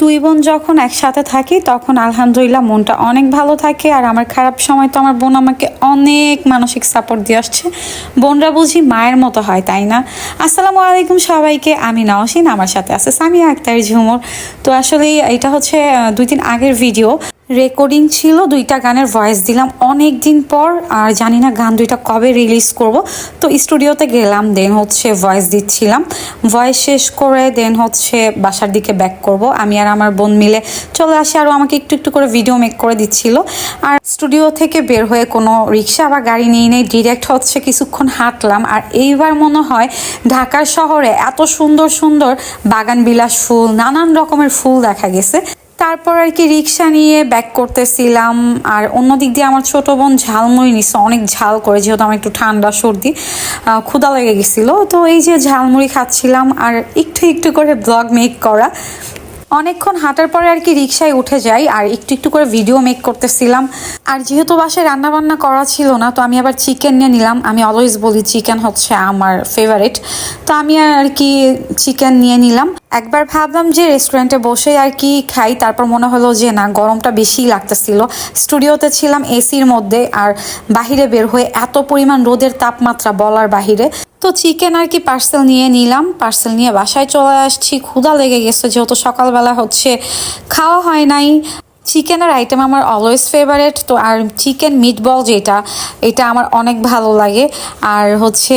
দুই বোন যখন একসাথে থাকি, তখন আলহামদুলিল্লাহ মনটা অনেক ভালো থাকে। আর আমার খারাপ সময় তো আমার বোন আমাকে অনেক মানসিক সাপোর্ট দিয়ে আসছে। বোনরা বুঝি মায়ের মতো হয়, তাই না? আসসালামু আলাইকুম সবাইকে। আমি নওশিন, আমার সাথে আছে সামিয়া আক্তারি ঝুমুর। তো আসলে এটা হচ্ছে দুই দিন আগের ভিডিও রেকর্ডিং ছিল, দুইটা গানের ভয়েস দিলাম অনেক দিন পর, আর জানি না গান দুইটা কবে রিলিজ করব। তো স্টুডিওতে গেলাম দেন হচ্ছে ভয়েস দিচ্ছিলাম। ভয়েস শেষ করে দেন হচ্ছে বাসার দিকে ব্যাক করব। আমি আর আমার বোন মিলে চলে আসি, আরও আমাকে একটু একটু করে ভিডিও মেক করে দিচ্ছিল। আর স্টুডিও থেকে বের হয়ে কোনো রিক্সা বা গাড়ি নিয়ে নেই ডিরেক্ট হচ্ছে কিছুক্ষণ হাঁটলাম। আর এইবার মনে হয় ঢাকার শহরে এত সুন্দর সুন্দর বাগান বিলাস ফুল নানান রকমের ফুল দেখা গেছে। তারপর আর কি রিক্সা নিয়ে ব্যাক করতেছিলাম। আর অন্য দিক দিয়ে আমার ছোট বোন ঝালমুড়ি নিচ্ছে অনেক ঝাল করে, যেহেতু আমার একটু ঠান্ডা, সর্দি ক্ষুদা লেগে গেছিল। তো এই যে ঝালমুড়ি খাচ্ছিলাম, আর একটু একটু করে ব্লগ মেক করা। অনেকক্ষণ হাঁটার পরে আর কি রিক্সায় উঠে যাই, আর একটু একটু করে ভিডিও মেক করতেছিলাম। আর যেহেতু বাসায় রান্না বান্না করা ছিল না, তো আমি আবার চিকেন নিয়ে নিলাম। আমি অলওয়েজ বলি চিকেন হচ্ছে আমার ফেভারিট তো আমি আর কি চিকেন নিয়ে নিলাম। একবার ভাবলাম যে রেস্টুরেন্টে বসে আর কি খাই, তারপর মনে হলো যে না, গরমটা বেশি লাগতেছিল। স্টুডিওতে ছিলাম এসির মধ্যে আর বাহিরে বের হয়ে এত পরিমাণ রোদের তাপমাত্রা বলার বাহিরে। তো চিকেন আর কি পার্সেল নিয়ে নিলাম। পার্সেল নিয়ে বাসায় চলে আসছি। ক্ষুধা লেগে গেছে, যেহেতু সকালবেলা হচ্ছে খাওয়া হয় নাই। চিকেনের আইটেম আমার অলওয়েজ ফেভারেট তো আর চিকেন মিটবল যেটা, এটা আমার অনেক ভালো লাগে। আর হচ্ছে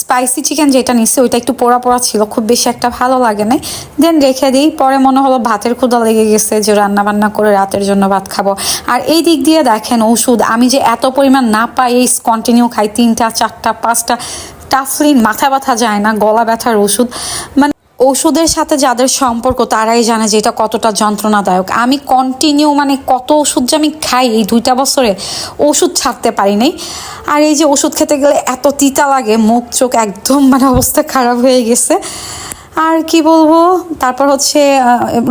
স্পাইসি চিকেন যেটা নিচ্ছে ওইটা একটু পোড়া পোড়া ছিল, খুব বেশি একটা ভালো লাগে না দেন রেখে দিই, পরে মনে হলো ভাতের ক্ষুদা লেগে গেছে যে রান্না বান্না করে রাতের জন্য ভাত খাব। আর এই দিক দিয়ে দেখেন ওষুধ, আমি যে এত পরিমাণ না পাই এই কন্টিনিউ খাই তিনটা, চারটা, পাঁচটা টাফলিন মাথা ব্যথা যায় না, গলা ব্যথার ওষুধ। মানে ওষুধের সাথে যাদের সম্পর্ক, তারাই জানে যে এটা কতটা যন্ত্রণাদায়ক। আমি কন্টিনিউ মানে কত ওষুধ যে আমি খাই এই দুইটা বছরে ওষুধ ছাড়তে পারি নাই। আর এই যে ওষুধ খেতে গেলে এত তিতা লাগে, মুখ চোখ একদম মানে অবস্থা খারাপ হয়ে গেছে। আর কি বলব, তারপর হচ্ছে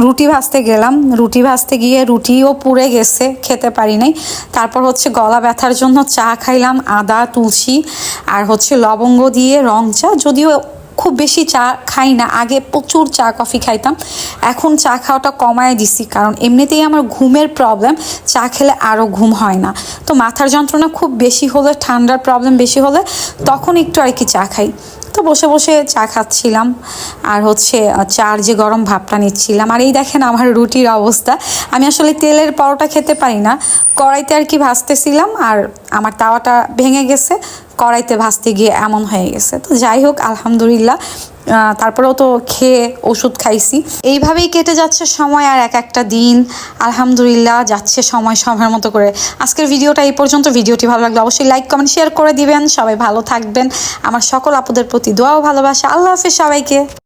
রুটি ভাজতে গেলাম। রুটি ভাজতে গিয়ে রুটিও পুড়ে গেছে, খেতে পারি নাই। তারপর হচ্ছে গলা ব্যথার জন্য চা খাইলাম, আদা, তুলসী, আর হচ্ছে লবঙ্গ দিয়ে রং চা, যদিও খুব বেশি চা খাই না, আগে প্রচুর চা, কফি খাইতাম। এখন চা খাওয়াটা কমায় দিছি, কারণ এমনিতেই আমার ঘুমের প্রবলেম চা খেলে আরও ঘুম হয় না। তো মাথার যন্ত্রণা খুব বেশি হলে, ঠান্ডার প্রবলেম বেশি হলে তখন একটু আর কি চা খাই। তো বসে বসে চা খাচ্ছিলাম, আর হচ্ছে চার যে গরম ভাবটা নিচ্ছিলাম, আর এই দেখেন আমার রুটির অবস্থা। আমি আসলে তেলের পরোটা খেতে পারি না, কড়াইতে আর কি ভাজতেছিলাম, আর আমার তাওয়াটা ভেঙে গেছে কড়াইতে ভাসতে গিয়ে এমন হয়ে গেছে। তো যাই হোক, আলহামদুলিল্লাহ তারপরেও তো খেয়ে ওষুধ খাইছি। এইভাবেই কেটে যাচ্ছে সময় আর এক একটা দিন। আলহামদুলিল্লাহ, যাচ্ছে সময় সময়ের মতো করে। আজকের ভিডিওটা এই পর্যন্ত। ভিডিওটি ভালো লাগল অবশ্যই লাইক কমেন্ট শেয়ার করে দিবেন। সবাই ভালো থাকবেন। আমার সকল আপদের প্রতি দোয়াও ভালোবাসা। আল্লাহ হাফিজ সবাইকে।